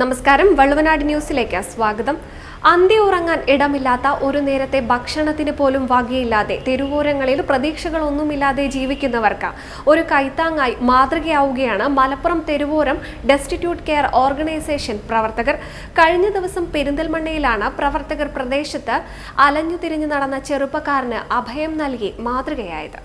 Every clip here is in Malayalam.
നമസ്കാരം. വള്ളുവനാട് ന്യൂസിലേക്ക് സ്വാഗതം. അന്തി ഉറങ്ങാൻ ഇടമില്ലാത്ത ഒരു നേരത്തെ ഭക്ഷണത്തിന് പോലും വകയില്ലാതെ തെരുവോരങ്ങളിൽ പ്രതീക്ഷകളൊന്നുമില്ലാതെ ജീവിക്കുന്നവർക്ക് ഒരു കൈത്താങ്ങായി മാതൃകയാവുകയാണ് Malappuram Theruvoram destitute care organisation പ്രവർത്തകർ. കഴിഞ്ഞ ദിവസം പെരിന്തൽമണ്ണയിലാണ് പ്രവർത്തകർ പ്രദേശത്ത് അലഞ്ഞു തിരിഞ്ഞു നടന്ന ചെറുപ്പക്കാരന് അഭയം നൽകി മാതൃകയായത്.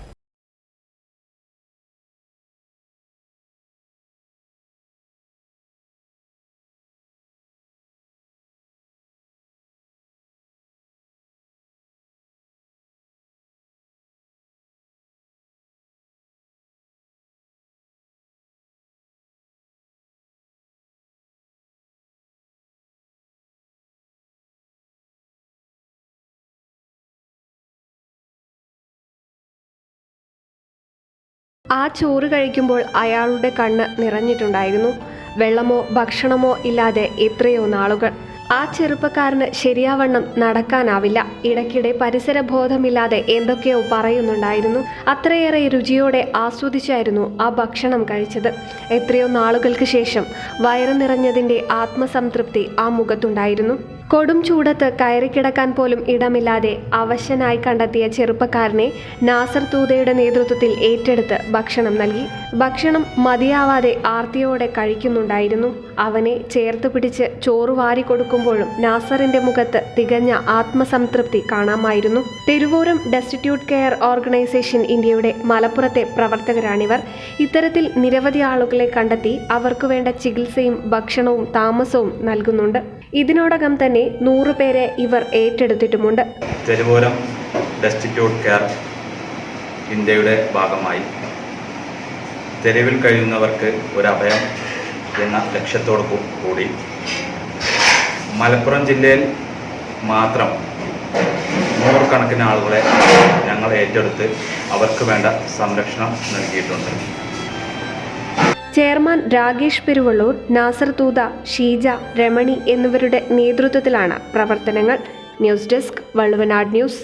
ആ ചോറ് കഴിക്കുമ്പോൾ അയാളുടെ കണ്ണ് നിറഞ്ഞിട്ടുണ്ടായിരുന്നു. വെള്ളമോ ഭക്ഷണമോ ഇല്ലാതെ എത്രയോ നാളുകൾ. ആ ചെറുപ്പക്കാരന് ശരിയാവണ്ണം നടക്കാനാവില്ല. ഇടയ്ക്കിടെ പരിസരബോധമില്ലാതെ എന്തൊക്കെയോ പറയുന്നുണ്ടായിരുന്നു. അത്രയേറെ രുചിയോടെ ആസ്വദിച്ചായിരുന്നു ആ ഭക്ഷണം കഴിച്ചത്. എത്രയോ നാളുകൾക്ക് ശേഷം വയറ് നിറഞ്ഞതിന്റെ ആത്മസംതൃപ്തി ആ മുഖത്തുണ്ടായിരുന്നു. കൊടും ചൂടത്ത് കയറിക്കിടക്കാൻ പോലും ഇടമില്ലാതെ അവശനായി കണ്ടെത്തിയ ചെറുപ്പക്കാരനെ നാസർ തൂതയുടെ നേതൃത്വത്തിൽ ഏറ്റെടുത്ത് ഭക്ഷണം നൽകി. ഭക്ഷണം മതിയാവാതെ ആർത്തിയോടെ കഴിക്കുന്നുണ്ടായിരുന്നു. അവനെ ചേർത്ത് പിടിച്ച് ചോറ് വാരി കൊടുക്കുമ്പോഴും നാസറിന്റെ മുഖത്ത് തികഞ്ഞ ആത്മസംതൃപ്തി കാണാമായിരുന്നു. തെരുവോരം ഡെസ്റ്റിറ്റ്യൂട്ട് കെയർ ഓർഗനൈസേഷൻ ഇന്ത്യയുടെ മലപ്പുറത്തെ പ്രവർത്തകരാണിവർ. ഇത്തരത്തിൽ നിരവധി ആളുകളെ കണ്ടെത്തി അവർക്ക് വേണ്ട ചികിത്സയും ഭക്ഷണവും താമസവും നൽകുന്നുണ്ട്. ഇതിനോടകം തന്നെ നൂറുപേരെ ഇവർ ഏറ്റെടുത്തിട്ടുമുണ്ട്. തെരുവോരം ഡെസ്റ്റിറ്റ്യൂട്ട് കെയർ ഇന്ത്യയുടെ ഭാഗമായി. തെരുവിൽ കഴിയുന്നവർക്ക് ഒരു അഭയം എന്ന ലക്ഷ്യത്തോടു കൂടി. മലപ്പുറം ജില്ലയിൽ മാത്രം നൂറുകണക്കിന് ആളുകളെ ഞങ്ങൾ ഏറ്റെടുത്ത് അവർക്ക് വേണ്ട സംരക്ഷണം നൽകിയിട്ടുണ്ട്. ചെയർമാൻ രാകേഷ് പെരുവള്ളൂർ നാസർ തൂത ഷീജ രമണി എന്നിവരുടെ നേതൃത്വത്തിലാണ് പ്രവർത്തനങ്ങൾ. News desk Valluvanad news.